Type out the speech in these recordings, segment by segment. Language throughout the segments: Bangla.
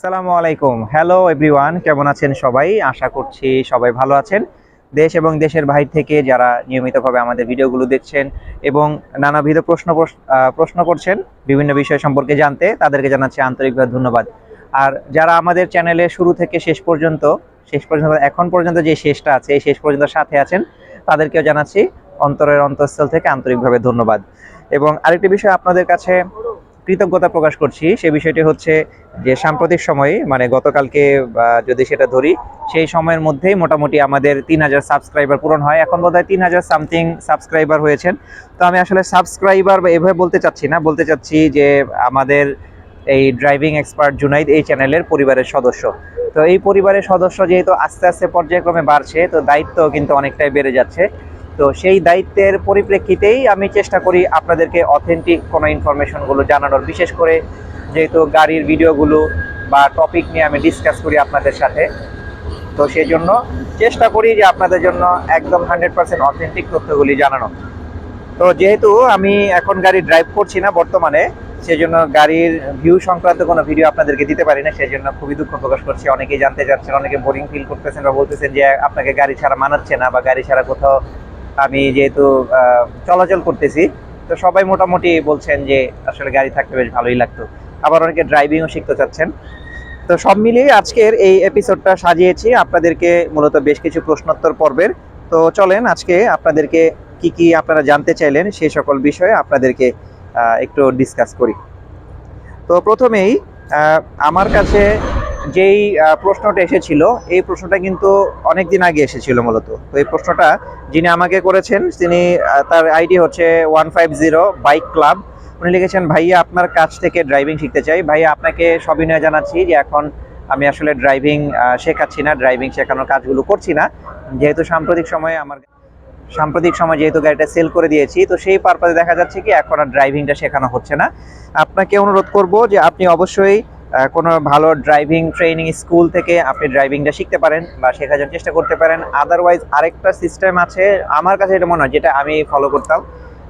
আসসালামু আলাইকুম। হ্যালো এভরিওয়ান কেমন আছেন সবাই? আশা করছি সবাই ভালো আছেন। দেশ এবং দেশের বাইরে থেকে যারা নিয়মিতভাবে আমাদের ভিডিওগুলো দেখছেন এবং নানাবিধ প্রশ্ন প্রশ্ন করছেন বিভিন্ন বিষয় সম্পর্কে জানতে, তাদেরকে জানাচ্ছি আন্তরিকভাবে ধন্যবাদ। আর যারা আমাদের চ্যানেলে শুরু থেকে শেষ পর্যন্ত শেষ পর্যন্ত এখন পর্যন্ত যে শেষটা আছে, এই শেষ পর্যন্ত সাথে আছেন, তাদেরকেও জানাচ্ছি অন্তরের অন্তঃস্থল থেকে আন্তরিকভাবে ধন্যবাদ। এবং আরেকটি বিষয় আপনাদের কাছে কৃতজ্ঞতা প্রকাশ করছি। সে বিষয়টি হচ্ছে যে সাম্প্রতিক সময়ে মানে গতকালকে যদি সেটা ধরি, সেই সময়ের মধ্যেই মোটামুটি আমাদের তিন হাজার সাবস্ক্রাইবার পূরণ হয়। এখন বোধহয় তিন হাজার সামথিং সাবস্ক্রাইবার হয়েছেন। তো আমি আসলে সাবস্ক্রাইবার বা এভাবে বলতে চাচ্ছি না। বলতে চাচ্ছি যে আমাদের এই ড্রাইভিং এক্সপার্ট জুনাইদ এই চ্যানেলের পরিবারের সদস্য। তো এই পরিবারের সদস্য যেহেতু আস্তে আস্তে পর্যায়ক্রমে বাড়ছে, তো দায়িত্ব কিন্তু অনেকটাই বেড়ে যাচ্ছে। তো সেই দায়িত্বের পরিপ্রেক্ষিতেই আমি চেষ্টা করি আপনাদেরকে অথেন্টিক কোনো ইনফরমেশনগুলো জানানোর। বিশেষ করে যেহেতু গাড়ির ভিডিওগুলো বা টপিক নিয়ে আমি ডিসকাস করি আপনাদের সাথে। তো সেই জন্য চেষ্টা করি যে আপনাদের জন্য একদম হান্ড্রেড পার্সেন্ট অথেন্টিক তথ্যগুলি জানানো। তো যেহেতু আমি এখন গাড়ি ড্রাইভ করছি না বর্তমানে, সেজন্য গাড়ির ভিউ সংক্রান্ত কোনো ভিডিও আপনাদেরকে দিতে পারি না সেই জন্য খুবই দুঃখ প্রকাশ করছি। অনেকেই জানতে চাচ্ছেন, অনেকে বোরিং ফিল করতেছেন বা বলতেছেন যে আপনাকে গাড়ি ছাড়া মানাচ্ছে না বা গাড়ি ছাড়া কোথাও আমি যেহেতু চলাচল করতেছি, তো সবাই মোটামুটি বলছেন যে আসলে গাড়ি থাকতে বেশ ভালোই লাগতো। আবার অনেকে ড্রাইভিংও শিখতে চাচ্ছেন। তো সব মিলিয়ে আজকের এই এপিসোডটা সাজিয়েছি। আপনাদেরকে মূলত বেশ কিছু প্রশ্নোত্তর পর্বের। তো চলেন, আজকে আপনাদেরকে কি কি আপনারা জানতে চাইলেন সেই সকল বিষয়ে আপনাদেরকে একটু ডিসকাস করি। তো প্রথমেই আমার কাছে যেই প্রশ্নটা এসেছিল, এই প্রশ্নটা কিন্তু অনেক দিন আগে এসেছিল মূলত। তো এই প্রশ্নটা যিনি আমাকে করেছেন, তিনি তার আইডি হচ্ছে one five zero bike club. উনি লিখেছেন, ভাইয়া, আপনার কাছ থেকে ড্রাইভিং শিখতে চাই। ভাইয়া, আপনাকে সবিনয় জানাচ্ছি যে এখন আমি আসলে ড্রাইভিং শেখাচ্ছি না, ড্রাইভিং শেখানোর কাজগুলো করছি না। যেহেতু সাম্প্রতিক সময়ে আমার, সাম্প্রতিক সময় যেহেতু গাড়িটা সেল করে দিয়েছি, তো সেই পারপাসে দেখা যাচ্ছে কি এখন আর ড্রাইভিংটা শেখানো হচ্ছে না। আপনাকে অনুরোধ করব যে আপনি অবশ্যই কোনো ভালো ড্রাইভিং ট্রেনিং স্কুল থেকে আপনি ড্রাইভিংটা শিখতে পারেন বা শেখার জন্য চেষ্টা করতে পারেন। আদারওয়াইজ আরেকটা সিস্টেম আছে, আমার কাছে এটা মনে হয়, যেটা আমি ফলো করতাম।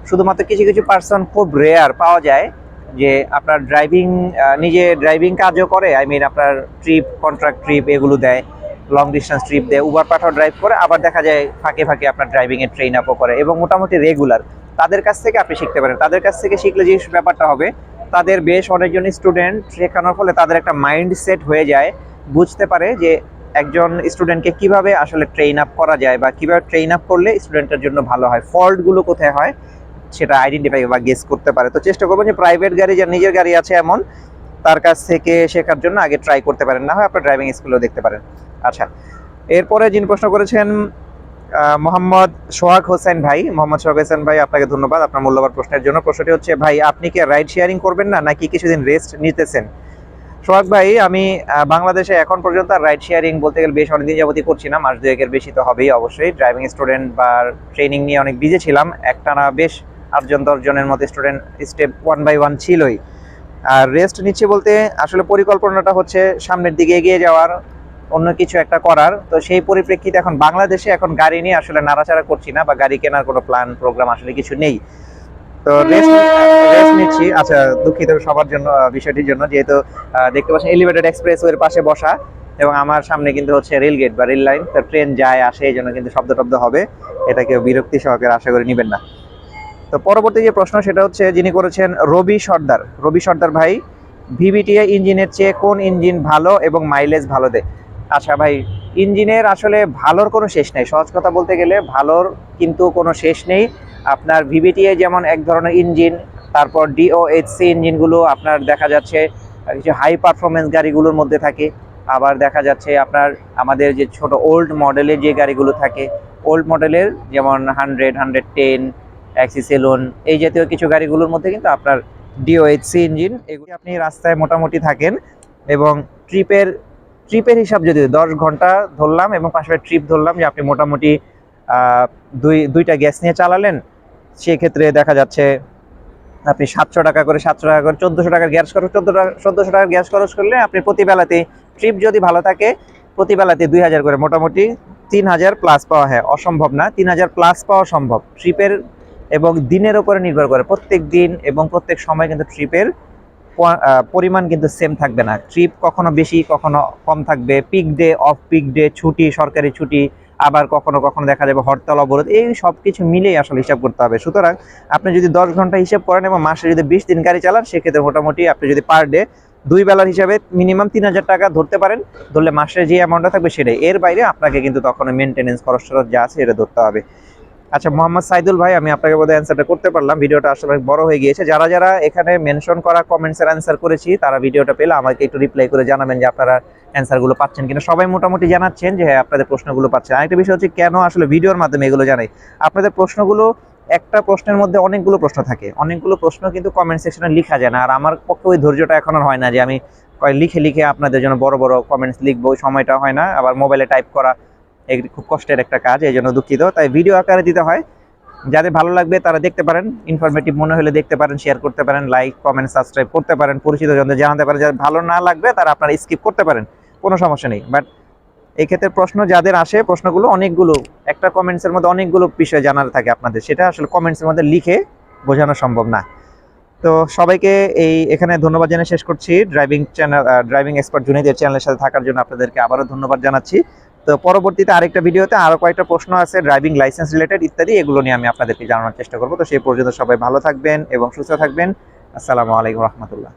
শুধুমাত্র কিছু কিছু পার্সন খুব রেয়ার পাওয়া যায় যে আপনার ড্রাইভিং নিজে ড্রাইভিং কাজও করে আই মিন আপনার ট্রিপ কন্ট্রাক্ট ট্রিপ এগুলো দেয় লং ডিস্টেন্স ট্রিপ দেয় উবার পাঠাও ড্রাইভ করে, আবার দেখা যায় ফাঁকে ফাঁকে আপনার ড্রাইভিং এর ট্রেন আপও করে। এবং মোটামুটি রেগুলার তাদের কাছ থেকে আপনি শিখতে পারেন। তাদের কাছ থেকে শিখলে যে ব্যাপারটা হবে তাদের বেশ অনেকজন স্টুডেন্ট শেখানোর ফলে তাদের একটা মাইন্ড সেট হয়ে যায়, বুঝতে পারে যে একজন স্টুডেন্টকে কীভাবে আসলে ট্রেন আপ করা যায় বা কীভাবে ট্রেন আপ করলে স্টুডেন্টের জন্য ভালো হয় ফল্টগুলো কোথায় হয় সেটা আইডেন্টিফাই বা গেস করতে পারে। তো চেষ্টা করব যে প্রাইভেট গাড়ি যার নিজের গাড়ি আছে এমন, তার কাছ থেকে শেখার জন্য আগে ট্রাই করতে পারেন, না হয় আপনার ড্রাইভিং স্কুলেও দেখতে পারেন। আচ্ছা এরপরে যিনি প্রশ্ন করেছেন মোহাম্মদ সোহাগ হোসেন ভাই, মোহাম্মদ সোহাগ হোসেন ভাই, আপনাকে ধন্যবাদ আপনার মূল্যবান প্রশ্নের জন্য। প্রশ্নটি হচ্ছে, ভাই, আপনি কি রাইড শেয়ারিং করবেন না, নাকি কিছুদিন রেস্ট নিতেছেন? সোহাগ ভাই, আমি বাংলাদেশে এখন পর্যন্ত রাইড শেয়ারিং বলতে গেলে বেশ অনেকদিন যাবতই করছি না, মাস দুয়েকের বেশি তো হবেই অবশ্যই। ড্রাইভিং স্টুডেন্ট বা ট্রেনিং নিয়ে অনেক বিজি ছিলাম, একটানা বেশ আটজন দশজনের মতো student step one by one ছিলই। আর রেস্ট নিচ্ছি বলতে আসলে পরিকল্পনাটা হচ্ছে সামনের দিকে এগিয়ে যাওয়ার অন্য কিছু একটা করার। তো সেই পরিপ্রেক্ষিতে এখন বাংলাদেশে এখন গাড়ি নিয়ে আসলে নাড়াচাড়া করছি না বা গাড়ি কেনার কোনো প্ল্যান প্রোগ্রাম আসলে কিছু নেই। তো রেস্ট নিচ্ছি। আচ্ছা দুঃখিত সবার জন্য বিষয়টির জন্য। যেহেতু দেখতে পাচ্ছেন এলিভেটেড এক্সপ্রেস এর পাশে বসা এবং আমার সামনে কিন্তু হচ্ছে রেল গেট বা রেল লাইন তো ট্রেন যায়, আসে, এই জন্য কিন্তু শব্দ টব্দ হবে। এটা কেউ বিরক্তি সহকারে আশা করে নেবেন না। তো পরবর্তী যে প্রশ্ন, সেটা হচ্ছে যিনি করেছেন রবি সর্দার। রবি সর্দার ভাই ভিভিটিআই ইঞ্জিনের চেয়ে কোন ইঞ্জিন ভালো এবং মাইলেজ ভালো দেয়? আচ্ছা ভাই, ইঞ্জিনের আসলে ভালোর কোনো শেষ নেই। সহজ কথা বলতে গেলে ভালোর কিন্তু কোনো শেষ নেই। আপনার ভিভিটিআই যেমন এক ধরনের ইঞ্জিন, তারপর ডিওএইচসি ইঞ্জিনগুলো আপনার দেখা যাচ্ছে কিছু হাই পারফরমেন্স গাড়িগুলোর মধ্যে থাকে। আবার দেখা যাচ্ছে আপনার আমাদের যে ছোট ওল্ড মডেলের যে গাড়িগুলো থাকে ওল্ড মডেলের যেমন hundred hundred ten Axio saloon এই জাতীয় কিছু গাড়িগুলোর মধ্যে কিন্তু আপনার ডিওএইচসি ইঞ্জিন, এগুলি আপনি রাস্তায় মোটামুটি থাকেন এবং ট্রিপের ট্রিপের হিসাব যদি দশ ঘণ্টা ধরলাম এবং পাশাপাশি ট্রিপ ধরলাম যে আপনি মোটামুটি দুই, দুইটা গ্যাস নিয়ে চালালেন, সেক্ষেত্রে দেখা যাচ্ছে আপনি সাতশো টাকা করে, সাতশো টাকা করে, চোদ্দোশো টাকার গ্যাস খরচ, চোদ্দ টাকা, চোদ্দোশো টাকার গ্যাস খরচ করলে আপনি প্রতি বেলাতে ট্রিপ যদি ভালো থাকে প্রতি বেলাতে দুই হাজার করে, মোটামুটি তিন হাজার প্লাস পাওয়া হয়। অসম্ভব না, তিন হাজার প্লাস পাওয়া সম্ভব। ট্রিপের এবং দিনের উপরে নির্ভর করে প্রত্যেক দিন এবং প্রত্যেক সময় কিন্তু ট্রিপের পরিমাণ কিন্তু সেম থাকবে না। ট্রিপ কখনো বেশি, কখনো কম থাকবে। Peak day off peak day ছুটি, সরকারি ছুটি, আবার কখনো কখনো দেখা যাবে হরতাল, অবরোধ, এই সব কিছু মিলেই আসলে হিসাব করতে হবে। সুতরাং আপনি যদি দশ ঘণ্টা হিসাব করেন এবং মাসে যদি বিশ দিন গাড়ি চালান, সেক্ষেত্রে মোটামুটি আপনি যদি পার ডে দুই বেলার হিসাবে মিনিমাম তিন হাজার টাকা ধরতে পারেন। ধরলে মাসে যে অ্যামাউন্টটা থাকবে সেটাই। এর বাইরে আপনাকে কিন্তু তখন মেনটেনেন্স খরচ যা আছে, এটা ধরতে হবে। আচ্ছা মোহাম্মদ সাইদুল ভাই, আমি আপনাকে বোধহয় অ্যান্সারটা করতে পারলাম। ভিডিওটা আসলে বড় হয়ে গিয়েছে। যারা যারা এখানে মেনশন করা কমেন্টসের অ্যান্সার করেছি, তারা ভিডিওটা পেলে আমাকে একটু রিপ্লাই করে জানাবেন যে আপনারা অ্যান্সারগুলো পাচ্ছেন কিনা। সবাই মোটামুটি জানাচ্ছেন যে হ্যাঁ আপনাদের প্রশ্নগুলো পাচ্ছেন। আরেকটা বিষয় হচ্ছে, কেন আসলে ভিডিওর মাধ্যমে এগুলো জানাই? আপনাদের প্রশ্নগুলো, একটা প্রশ্নের মধ্যে অনেকগুলো প্রশ্ন থাকে। অনেকগুলো প্রশ্ন কিন্তু কমেন্ট সেকশনে লেখা যায় না। আর আমার পক্ষে ওই ধৈর্যটা এখন আর হয় না যে আমি লিখে লিখে আপনাদের জন্য বড় বড় কমেন্টস লিখব। সময়টা হয় না। আবার মোবাইলে টাইপ করা খুব কষ্টের একটা কাজ, এই জন্য দুঃখিত। তাই ভিডিও আকারে দিতে হয়। যাদের ভালো লাগবে তারা দেখতে পারেন ইনফরমেটিভ মনে হলে দেখতে পারেন শেয়ার করতে পারেন লাইক কমেন্ট সাবস্ক্রাইব করতে পারেন, পরিচিত জনদের জানাতে পারেন। যাদের ভালো না লাগবে তারা আপনারা স্কিপ করতে পারেন, কোনো সমস্যা নেই। বাট এই ক্ষেত্রে প্রশ্ন যাদের আসে, প্রশ্নগুলো অনেকগুলো, একটা কমেন্টসের মধ্যে অনেকগুলো বিষয় জানার থাকে আপনাদের। সেটা আসলে কমেন্টসের মধ্যে লিখে বোঝানো সম্ভব না। তো সবাইকে এই, এখানে ধন্যবাদ জানিয়ে শেষ করছি। ড্রাইভিং চ্যানেল ড্রাইভিং এক্সপার্ট জুনিদের চ্যানেলের সাথে থাকার জন্য আপনাদেরকে আবারও ধন্যবাদ জানাচ্ছি। তো পরবর্তীতে আরেকটা ভিডিওতে আরও কয়েকটা প্রশ্ন আছে ড্রাইভিং লাইসেন্স রিলেটেড ইত্যাদি, এগুলো নিয়ে আমি আপনাদেরকে জানানোর চেষ্টা করব। তো সেই পর্যন্ত সবাই ভালো থাকবেন এবং সুস্থ থাকবেন। আসসালামু আলাইকুম রহমতুল্লাহ।